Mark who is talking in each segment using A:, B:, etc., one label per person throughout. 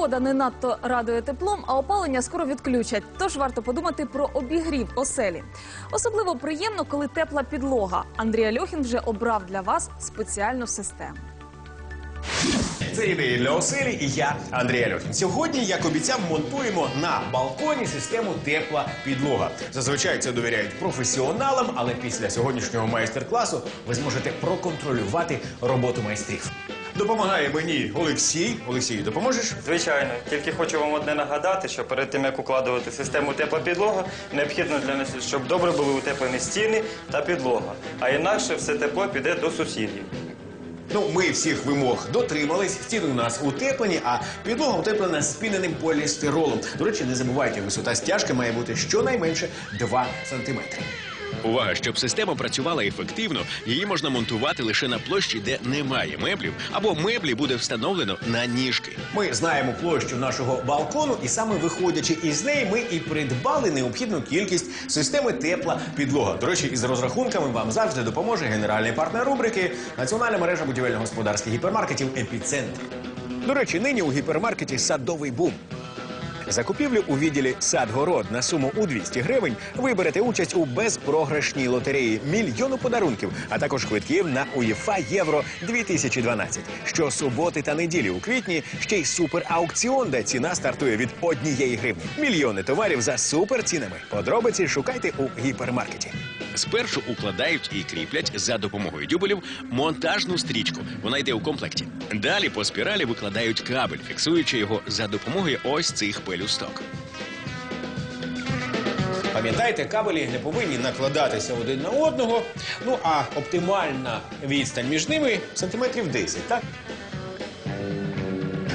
A: Погода не надто радує теплом, а опалення скоро відключать. Тож варто подумати про обігрів оселі. Особливо приємно, коли тепла підлога. Андрій Альохін вже обрав для вас спеціальну систему.
B: Це ідеї для оселі і я, Андрій Альохін. Сьогодні, як обіцяв, монтуємо на балконі систему тепла підлога. Зазвичай це довіряють професіоналам, але після сьогоднішнього майстер-класу ви зможете проконтролювати роботу майстрів. Допомагає мені Олексій. Олексій, допоможеш?
C: Звичайно, тільки хочу вам одне нагадати, що перед тим як укладувати систему тепла підлога, необхідно для нас, щоб добре були утеплені стіни та підлога. А інакше все тепло піде до сусідів.
B: Ну, ми всіх вимог дотримались. Стіни у нас утеплені, а підлога утеплена спіненим полістиролом. До речі, не забувайте, висота стяжки має бути щонайменше 2 сантиметри.
D: Увага, щоб система працювала ефективно, її можна монтувати лише на площі, де немає меблів, або меблі буде встановлено на ніжки.
B: Ми знаємо площу нашого балкону, і саме виходячи із неї, ми і придбали необхідну кількість системи тепла підлога. До речі, із розрахунками вам завжди допоможе генеральний партнер рубрики Національна мережа будівельно-господарських гіпермаркетів Епіцентр. До речі, нині у гіпермаркеті садовий бум. Закупівлю у відділі «Садгород» на суму у 200 гривень ви берете участь у безпрограшній лотереї мільйону подарунків, а також квитків на УЄФА Євро 2012. Щосуботи та неділі у квітні ще й супераукціон, де ціна стартує від однієї гривні. Мільйони товарів за суперцінами. Подробиці шукайте у гіпермаркеті.
D: Спершу укладають і кріплять за допомогою дюбелів монтажну стрічку. Вона йде у комплекті. Далі по спіралі викладають кабель, фіксуючи його за допомогою ось цих пелюсток.
B: Пам'ятайте, кабелі не повинні накладатися один на одного. Ну а оптимальна відстань між ними сантиметрів 10, так?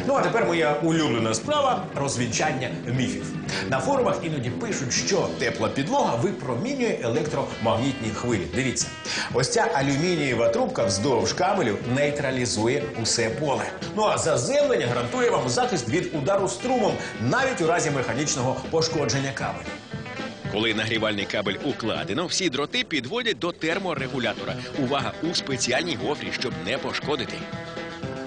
B: Ну а тепер моя улюблена справа розвінчання міфів. На форумах іноді пишуть, що тепла підлога випромінює електромагнітні хвилі. Дивіться, ось ця алюмінієва трубка вздовж кабелю нейтралізує усе поле. Ну а заземлення гарантує вам захист від удару струмом, навіть у разі механічного пошкодження кабелю.
D: Коли нагрівальний кабель укладено, всі дроти підводять до терморегулятора. Увага у спеціальній гофрі, щоб не пошкодити.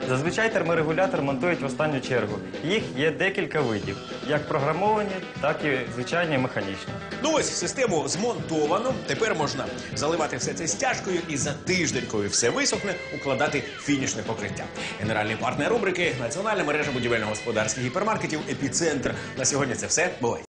C: Зазвичай терморегулятор монтують в останню чергу. Їх є декілька видів, як програмовані, так і звичайні механічні.
B: Ну ось систему змонтовано. Тепер можна заливати все це стяжкою і за тиждень, коли все висохне, укладати фінішне покриття. Генеральний партнер рубрики Національна мережа будівельно-господарських гіпермаркетів Епіцентр. На сьогодні це все. Бувайте.